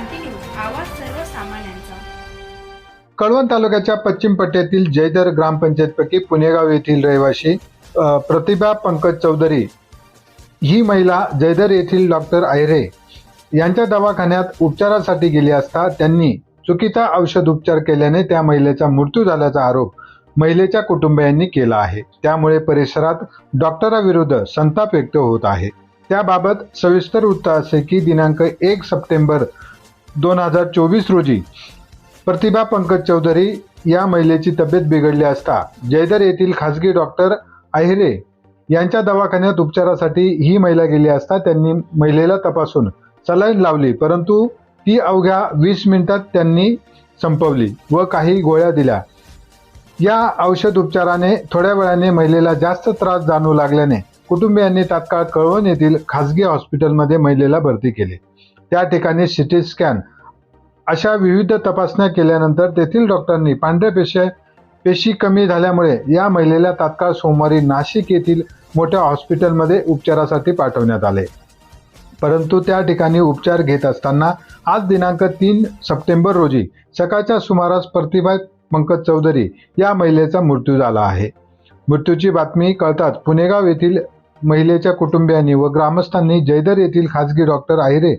क्रांती news आवाज सर्वसामान्यांचा. कळवण तालुक्याच्या पश्चिम पट्ट्यातील जयदर ग्रामपंचायतपैकी पुणेगाव येथील रहिवासी प्रतिभा पंकज चौधरी. ही महिला जयदर येथील डॉक्टर आयरे यांच्या दवाखान्यात उपचारासाठी गेली असता त्यांनी चुकीचा औषध उपचार केल्याने त्या महिलेचा मृत्यू झाल्याचा आरोप महिलेच्या कुटुंबियांनी केला आहे. त्यामुळे परिसरात डॉक्टराविरुद्ध संताप व्यक्त होत आहे. त्याबाबत सविस्तर वृत्त असे की दिनांक एक सप्टेंबर दोन हजार चोवीस रोजी प्रतिभा पंकज चौधरी या महिलेची तब्येत बिघडली असता जयदर येथील खासगी डॉक्टर आहिरे यांच्या दवाखान्यात उपचारासाठी ही महिला गेली असता त्यांनी महिलेला तपासून सलाईन लावली परंतु ती अवघ्या वीस मिनिटात त्यांनी संपवली व काही गोळ्या दिल्या. या औषध उपचाराने थोड्या वेळाने महिलेला जास्त त्रास जाणवू लागल्याने कुटुंबियांनी तात्काळ कळवण येथील खासगी हॉस्पिटलमध्ये महिलेला भरती केले. त्या ठिकाणी सिटी स्कॅन अशा विविध तपासण्या केल्यानंतर तेथील डॉक्टरांनी पांढऱ्या पेशी पेशी कमी झाल्यामुळे या महिलेला तात्काळ सोमवारी नाशिक येथील मोठ्या हॉस्पिटलमध्ये उपचारासाठी पाठवण्यात आले. परंतु त्या ठिकाणी उपचार घेत असताना आज दिनांक तीन सप्टेंबर रोजी सकाळच्या सुमारास प्रतिभा पंकज चौधरी या महिलेचा मृत्यू झाला आहे. मृत्यूची बातमी कळताच पुणेगाव येथील महिलेच्या कुटुंबियांनी व ग्रामस्थांनी जयदर येथील खासगी डॉक्टर आहिरे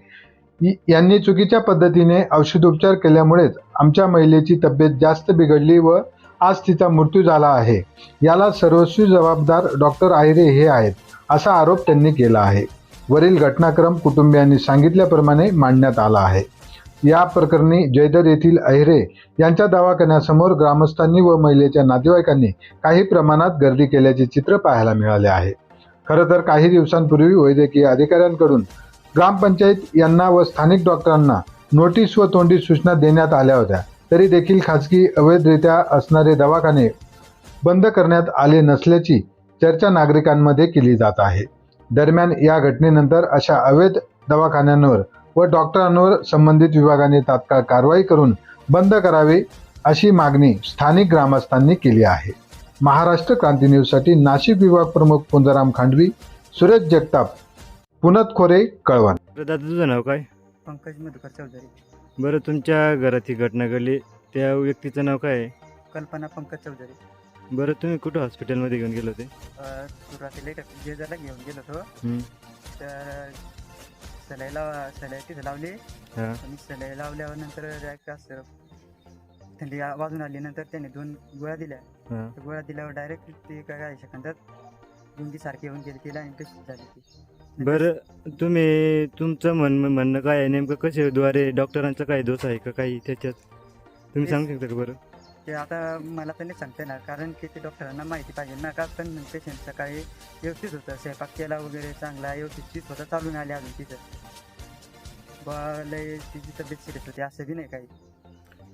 यांनी चुकीच्या पद्धतीने औषधोपचार केल्यामुळेच आमच्या महिलेची तब्येत जास्त बिघडली व आज तिचा मृत्यू झाला आहे. याला सर्वस्वी जबाबदार डॉक्टर आहिरे हे आहेत असा आरोप त्यांनी केला आहे. वरील घटनाक्रम कुटुंबियांनी सांगितल्याप्रमाणे मांडण्यात आला आहे. या प्रकरणी जयदर येथील अहिरे यांच्या दवाखान्यासमोर ग्रामस्थांनी व महिलेच्या नातेवाईकांनी काही प्रमाणात गर्दी केल्याचे चित्र पाहायला मिळाले आहे. खरं तर काही दिवसांपूर्वी वैद्यकीय अधिकाऱ्यांकडून ग्रामपंचायत यांना व स्थानिक डॉक्टरांना नोटीस व तोंडी सूचना देण्यात आल्या होत्या. तरी देखील खाजगी अवैधरित्या असणारे दवाखाने बंद करण्यात आले नसल्याची चर्चा नागरिकांमध्ये केली जात आहे. दरम्यान या घटनेनंतर अशा अवैध दवाखान्यांवर व डॉक्टरांवर संबंधित विभागाने तात्काळ कारवाई करून बंद करावे अशी मागणी स्थानिक ग्रामस्थांनी केली आहे. महाराष्ट्र क्रांती न्यूजसाठी नाशिक विभाग प्रमुख पुंजराम खांडवी सुरेश जगताप पुनत खोरे कळवण. दादा तुझं नाव काय? पंकज मधुकर चौधरी. बरं तुमच्या घरात ही घटना घडली. त्या व्यक्तीचं नाव काय आहे? कल्पना पंकज चौधरी. बरं तुम्ही कुठं हॉस्पिटलमध्ये घेऊन गेलो होते? अ, सुरुवातीला एक जेजाला घेऊन गेलो होतो. हं, तर सलाई लाव सलाई तिथं लावली. हां. आणि सलाई लावल्यावर नंतर असं थंडी आ- वाजून आली नंतर त्याने दोन गोळ्या दिल्या. हां. त्या गोळ्या दिल्यावर डायरेक्ट ते काय काय सेकंदात गुंगी सारखी येऊन गेली तिला आणि तशीच झाली ती. बरं तुम्ही तुमचं म्हण म्हणणं काय आहे? नेमकं कशाद्वारे डॉक्टरांचा काय दोष आहे का काही त्याच्यात? तुम्ही सांगू शकता का बरं? ते आता मला तर नाही सांगता येणार कारण की ते डॉक्टरांना माहिती पाहिजे ना का पण पेशंट सकाळी व्यवस्थित होतं स्वयंपाक केला वगैरे चांगला व्यवस्थित स्वतः चालून आले अजून तिथं. बा लय तिची तब्येत सिरियस होती असं बी नाही काही.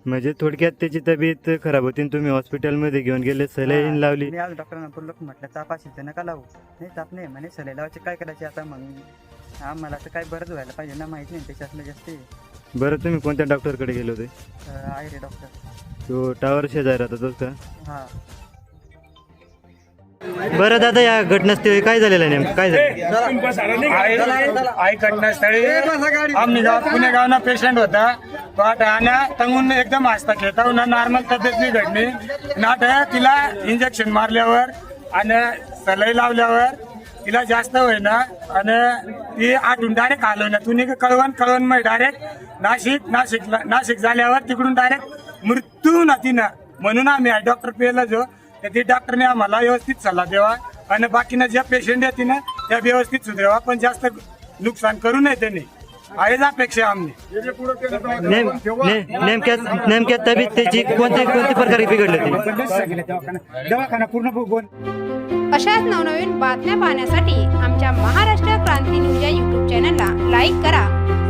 म्हणजे थोडक्यात त्याची तब्येत खराब होती आणि तुम्ही हॉस्पिटलमध्ये घेऊन गेले सलाईन हा, लावली. मी आज डॉक्टरांना बोललो की म्हटलं ताप असेल तर नका लावू. नाही ताप नाही म्हणे सलाई लावायचे काय करायचे आता मग आम्हाला तर काय बरंच व्हायला पाहिजे ना माहिती नाही त्याच्यातलं जास्त. आहे. बरं तुम्ही कोणत्या डॉक्टरकडे गेले होते? अं, आहे रे डॉक्टर. तो टावर शेजारी राहता का? हां. बरं दादा या घटनास्थळी काय झालेलं आहे नेमकं? काय झालं? आई आई घटनास्थळी आम्ही गाव पुणे गावना पेशंट होता तो आता आना तंगून एकदम हसता खेळता उन्हा नॉर्मल तब्येत नाही घडली. नाट तिला इंजेक्शन मारल्यावर आणि सलाई लावल्यावर तिला जास्त होईना. आणि ती आठून डायरेक्ट हलवणार तुम्ही कळवण कळवण मग डायरेक्ट नाशिक नाशिक नाशिक झाल्यावर तिकडून डायरेक्ट मृत्यू ना तिनं म्हणून आम्ही डॉक्टर पेला जो तर ती डॉक्टरने आम्हाला व्यवस्थित सल्ला द्यावा. आणि बाकीनं ज्या पेशंट येते ना त्या व्यवस्थित सुधारावा. पण जास्त नुकसान करू नये त्यांनी. आहेच अपेक्षा आमने नेम ने- नेमक्या नेमक्या तब्येत त्याची कोणत्या कोणत्या प्रकारे बिघडली होती? दवाखाना पूर्ण बघून. अशाच नवनवीन बातम्या पाहण्यासाठी आमच्या महाराष्ट्र क्रांती न्यूज या यूट्यूब चॅनलला लाईक करा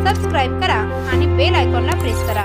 सबस्क्राईब करा आणि बेल आयकॉनला प्रेस करा.